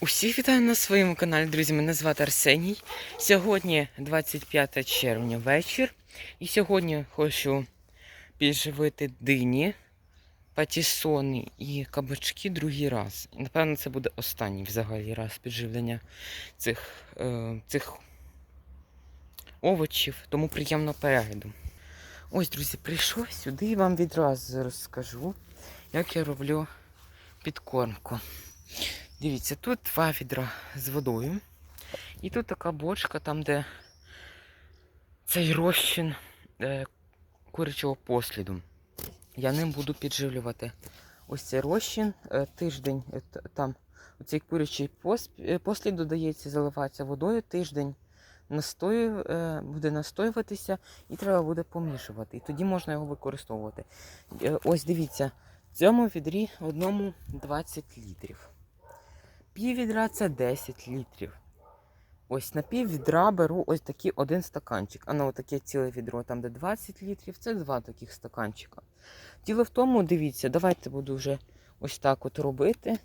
Усіх вітаю на своєму каналі, друзі. Мене звати Арсеній. Сьогодні 25 червня вечір. І сьогодні хочу підживити дині, патісони і кабачки другий раз. Напевно, це буде останній взагалі раз підживлення цих, е, цих овочів, тому приємного перегляду. Ось, друзі, прийшов сюди і вам відразу розкажу, як я роблю підкормку. Дивіться, тут два відра з водою. І тут така бочка, там, де цей розчин е, курячого посліду. Я ним буду підживлювати. Ось цей розчин, е, тиждень е, там цей курячий е, послід додається, заливається водою, тиждень настою, е, буде настоюватися і треба буде помішувати. І тоді можна його використовувати. Е, ось дивіться, в цьому відрі одному 20 літрів. Пів відра це 10 літрів. Ось на пів відра беру ось такий один стаканчик. А на таке ціле відро, там де 20 літрів, це два таких стаканчика. Діло в тому, дивіться, давайте буду вже ось так от робити.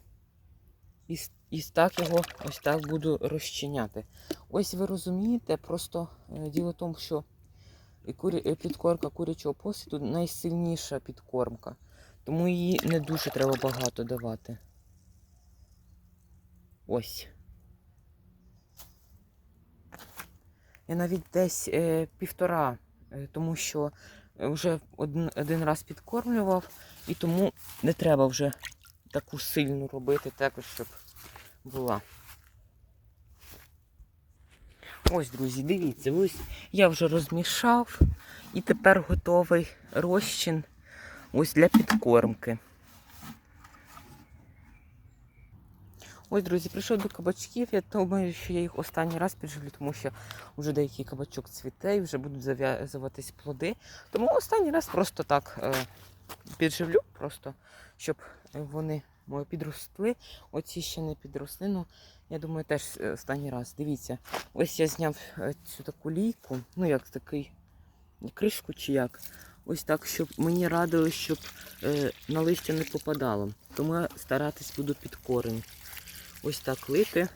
І, і так його ось так буду розчиняти. Ось ви розумієте, просто е, діло в тому, що е, підкормка курячого посвіду найсильніша підкормка. Тому її не дуже треба багато давати. Ось. Я навіть десь е, півтора, е, тому що вже один, один раз підкормлював, і тому не треба вже таку сильну робити, також, щоб була. Ось, друзі, дивіться, ось я вже розмішав і тепер готовий розчин ось для підкормки. Ось, друзі, прийшов до кабачків. Я думаю, що я їх останній раз підживлю, тому що вже деякий кабачок цвіте і вже будуть зав'язуватись плоди. Тому останній раз просто так е, підживлю, просто щоб вони мої підросли. Оці ще не підросли. Ну, я думаю, теж е, останній раз. Дивіться, ось я зняв е, цю таку лійку, ну як такий кришку чи як. Ось так, щоб мені радили, щоб на листя не попадало. Тому я старатись буду під корень ось так лити.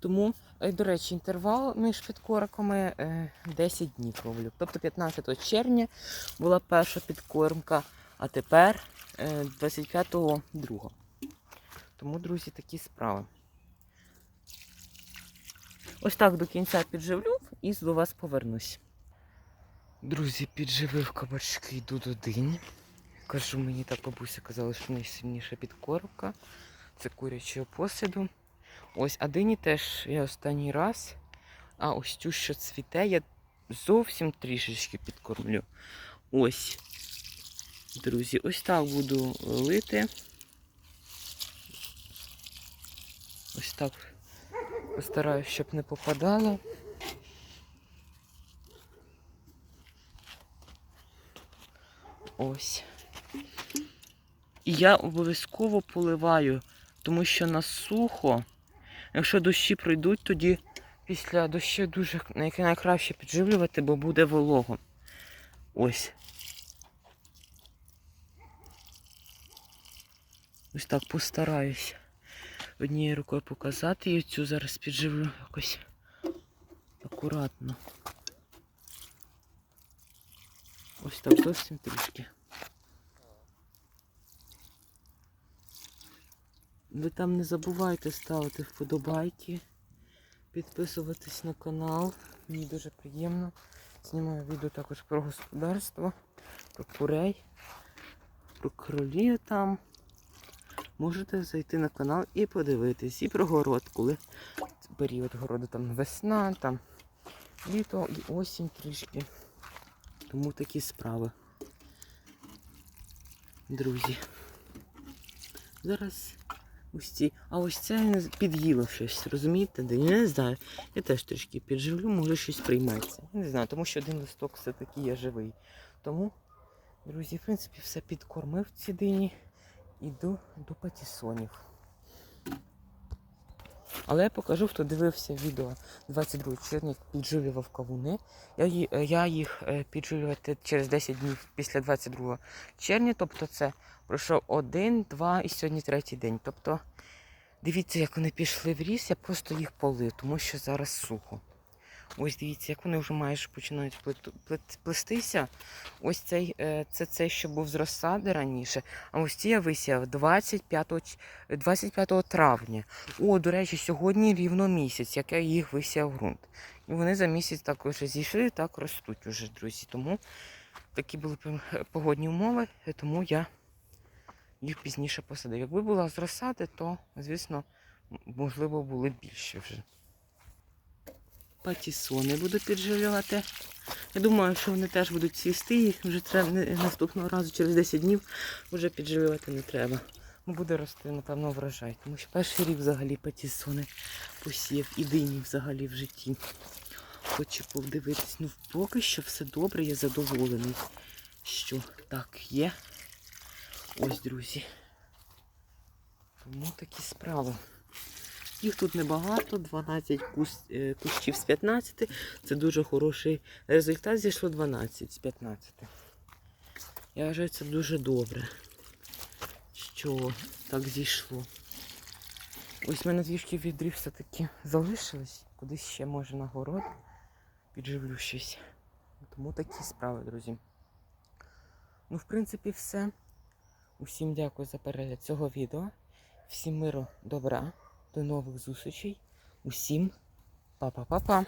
Тому, е, до речі, інтервал між підкорками е, 10 днів роблю. Тобто 15 червня була перша підкормка, а тепер е, 25-го друга. Тому, друзі, такі справи. Ось так до кінця підживлю і до вас повернусь. Друзі, підживив кабачки, йду до дині. Кажу, мені так бабуся казала, що найсильніша підкормка. Це курячого посаду. Ось, а дині теж я останній раз. А ось цю, що цвіте, я зовсім трішечки підкормлю. Ось, друзі, ось так буду лити. Ось так постараюсь, щоб не попадало. Ось. І я обов'язково поливаю, тому що на сухо, якщо дощі пройдуть, тоді після дощу дуже найкраще підживлювати, бо буде волого. Ось. Ось так постараюсь однією рукою показати і цю зараз підживлю якось акуратно. Ось так зовсім трішки. Ви там не забувайте ставити вподобайки, підписуватись на канал. Мені дуже приємно. Знімаю відео також про господарство, про курей, про кролів там. Можете зайти на канал і подивитись. І про город, коли період городу там весна, там літо і осінь трішки. Тому такі справи. Друзі. Зараз ось. А ось це під'їло щось, розумієте? Я не знаю. Я теж трішки підживлю, може щось прийметься. Я не знаю, тому що один листок все-таки є живий. Тому, друзі, в принципі, все підкормив ці дині. Іду до патісонів. Але я покажу, хто дивився відео 22 червня, як підживлював кавуни. Я, я їх е, підживлювати через 10 днів після 22 червня. Тобто це пройшов один, два і сьогодні третій день. Тобто Дивіться, як вони пішли в ріс, я просто їх полив, тому що зараз сухо. Ось дивіться, як вони вже майже починають плестися. Ось цей, е, це цей, що був з розсади раніше. А ось ці я висіяв 25, 25 травня. О, до речі, сьогодні рівно місяць, як я їх висіяв ґрунт. І вони за місяць так вже зійшли, так ростуть уже, друзі. Тому такі були погодні умови, тому я їх пізніше посадив. Якби була з розсади, то, звісно, можливо, були більше вже. Патісони буду підживлювати. Я думаю, що вони теж будуть цвісти, їх вже треба наступного разу через 10 днів вже підживлювати не треба. Буде рости, напевно, врожай. Тому що перший рік взагалі патісони посів і дині взагалі в житті. Хочу подивитись. Ну, поки що все добре, я задоволений, що так є. Ось, друзі. Тому такі справи. Їх тут небагато, 12 кус- е, кущів з 15. Це дуже хороший результат. Зійшло 12 з 15. Я вважаю, це дуже добре, що так зійшло. Ось в мене трішки відрів все-таки залишились. Кудись ще може на город підживлю щось. Тому такі справи, друзі. Ну, в принципі, все. Усім дякую за перегляд цього відео. Всім миру, добра, до нових зустрічей. Усім па-па-па-па.